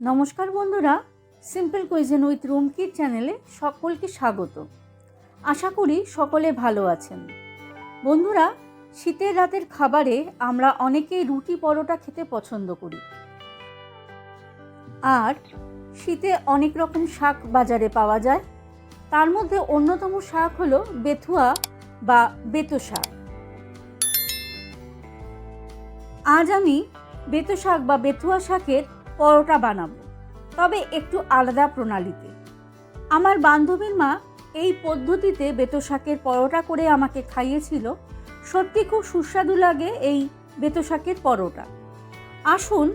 নমস্কার বন্ধুরা simple কুইজেন with রুমকির চ্যানেলে সকলকে স্বাগত। আশা করি সকলে ভালো আছেন। বন্ধুরা, শীতের রাতের খাবারে আমরা অনেকেই রুটি পরোটা খেতে পছন্দ করি। আর শীতে অনেক রকম শাক বাজারে পাওয়া যায়। তার মধ্যে অন্যতম শাক হলো বেথুয়া বা বেতো শাক। আজ আমি বেতো শাক বা বেথুয়া শাকের পরোটা বানাবো। তবে একটু আলাদা প্রণালীতে। আমার বান্ধবীর মা এই পদ্ধতিতে বেতো শাকের পরোটা করে আমাকে খাইয়েছিল। সত্যি খুব সুস্বাদু লাগে এই বেতো শাকের পরোটা। আসুন,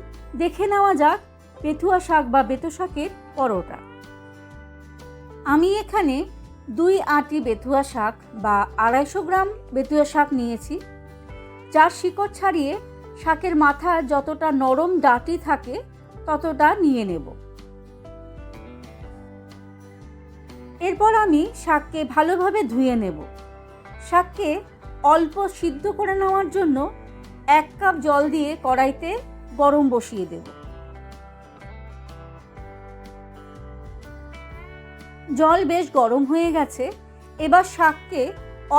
দেখে নেওয়া যাক বেথুয়া শাক বা বেতো শাকের পরোটা। আমি এখানে দুই আটি বেথুয়া শাক বা আড়াইশো গ্রাম বেথুয়া শাক নিয়েছি। যার শিকড় ছাড়িয়ে শাকের মাথা যতটা নরম, ডাটি থাকে ততটা নিয়ে নেব। এরপর আমি শাককে ভালোভাবে ধুয়ে নেব। শাককে অল্প সিদ্ধ করে নেওয়ার জন্য এক কাপ জল দিয়ে কড়াইতে গরম বসিয়ে দেব। জল বেশ গরম হয়ে গেছে, এবার শাককে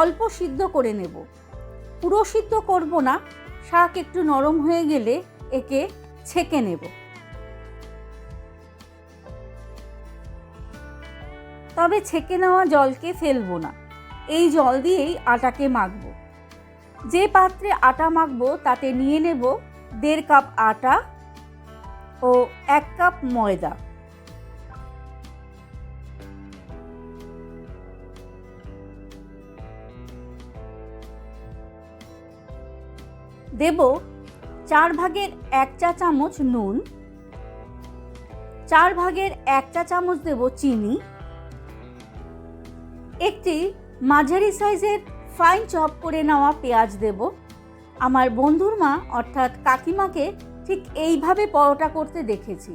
অল্প সিদ্ধ করে নেব। পুরো সিদ্ধ করব না, শাক একটু নরম হয়ে গেলে একে ছেঁকে নেব। তবে ছেঁকে নেওয়া জলকে ফেলব না। এই জল দিয়েই আটাকে মাখবো। যে পাত্রে আটা মাখবো, তাতে নিয়ে নেব দেড় কাপ আটা ও এক কাপ ময়দা। দেব চার ভাগের এক চা চামচ নুন, চার ভাগের এক চা চামচ দেব চিনি একটি মাঝারি সাইজের ফাইন চপ করে নেওয়া পেঁয়াজ দেব। আমার বন্ধুর মা, অর্থাৎ কাকিমাকে ঠিক এইভাবে পরোটা করতে দেখেছি।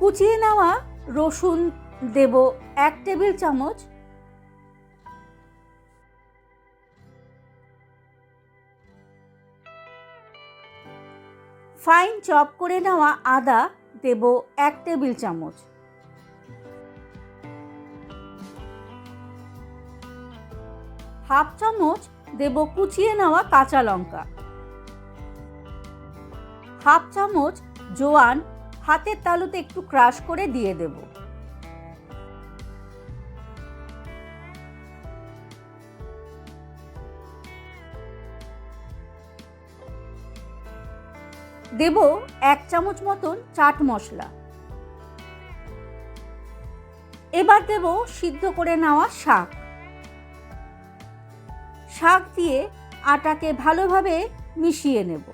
কুচিয়ে নেওয়া রসুন দেব এক টেবিল চামচ। ফাইন চপ করে নেওয়া আদা দেব এক টেবিল চামচ। হাফ চামচ দেব কুচিয়ে নেওয়া কাঁচা লঙ্কা। হাফ চামচ জোয়ান হাতের তালুতে একটু ক্রাশ করে দিয়ে দেব। দেব এক চামচ মতন চাট মশলা। এবার দেব সিদ্ধ করে নেওয়া শাক। শাক দিয়ে আটাকে ভালোভাবে মিশিয়ে নেব।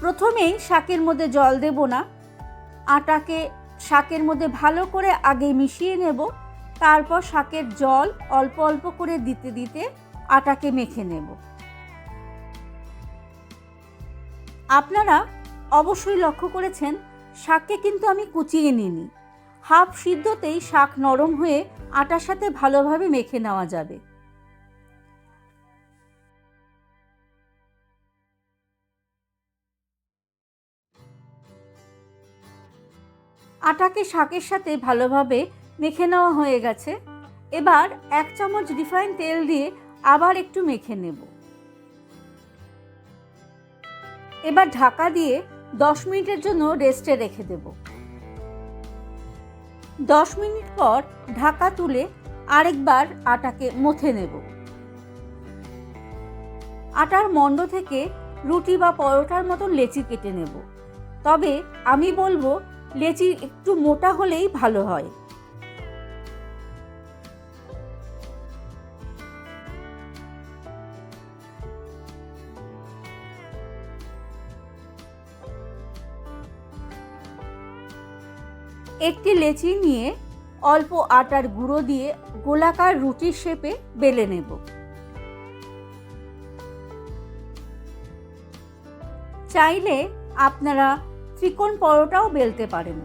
প্রথমেই শাকের মধ্যে জল দেব না। আটাকে শাকের মধ্যে ভালো করে আগে মিশিয়ে নেব। তারপর শাকের জল অল্প অল্প করে দিতে দিতে আটাকে মেখে নেব। আপনারা অবশ্যই লক্ষ্য করেছেন, শাককে কিন্তু আমি কুচিয়ে নিইনি। হাফ সিদ্ধতেই শাক নরম হয়ে আটার সাথে ভালোভাবে মেখে নেওয়া যাবে। আটাকে শাকের সাথে ভালোভাবে মেখে নেওয়া হয়ে গেছে। এবার এক চামচ রিফাইন তেল দিয়ে আবার একটু মেখে নেব। এবার ঢাকা দিয়ে দশ মিনিটের জন্য রেস্টে রেখে দেব। দশ মিনিট পর ঢাকা তুলে আরেকবার আটাকে মথে নেব। আটার মণ্ড থেকে রুটি বা পরোটার মতন লেচি কেটে নেব। তবে আমি বলব লেচি একটু মোটা হলেই ভালো হয়। একটি লেচি নিয়ে অল্প আটার গুঁড়ো দিয়ে গোলাকার রুটির শেপে বেলে নেব। চাইলে আপনারা ত্রিকোণ পরোটাও বেলতে পারেন।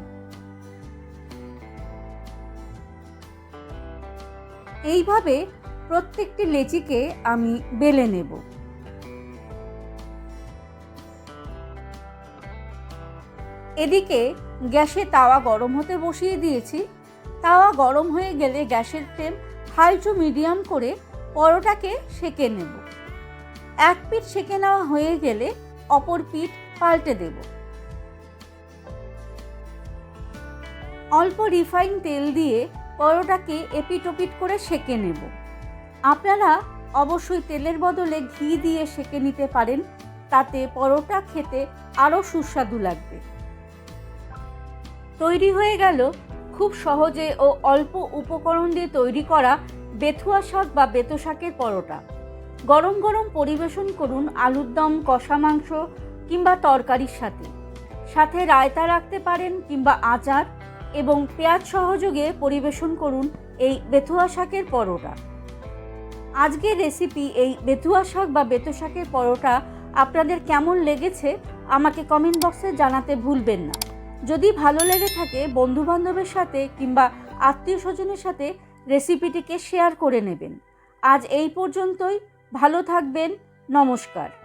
এইভাবে প্রত্যেকটি লেচিকে আমি বেলে নেব। এদিকে গ্যাসে তাওয়া গরম হতে বসিয়ে দিয়েছি। তাওয়া গরম হয়ে গেলে গ্যাসের ফ্লেম হাই টু মিডিয়াম করে পরোটাকে সেকে নেব। এক পিঠ সেকে নেওয়া হয়ে গেলে অপর পিঠ পাল্টে দেব। অল্প রিফাইন তেল দিয়ে পরোটাকে এপিটোপিট করে সেকে নেব। আপনারা অবশ্যই তেলের বদলে ঘি দিয়ে সেকে নিতে পারেন, তাতে পরোটা খেতে আরও সুস্বাদু লাগবে। তৈরি হয়ে গেল খুব সহজে ও অল্প উপকরণ দিয়ে তৈরি করা বেথুয়া শাক বা বেতো শাকের পরোটা। গরম গরম পরিবেশন করুন আলুর দম, কষা মাংস কিংবা তরকারির সাথে। সাথে রায়তা রাখতে পারেন কিংবা আচার। এবং পেঁয়াজ সহযোগে পরিবেশন করুন এই বেথুয়া শাকের পরোটা। আজকের রেসিপি এই বেথুয়া শাক বা বেতো শাকের পরোটা আপনাদের কেমন লেগেছে আমাকে কমেন্ট বক্সে জানাতে ভুলবেন না। যদি ভালো লেগে থাকে বন্ধুবান্ধবের সাথে কিংবা আত্মীয় স্বজনের সাথে রেসিপিটিকে শেয়ার করে নেবেন। আজ এই পর্যন্তই, ভালো থাকবেন, নমস্কার।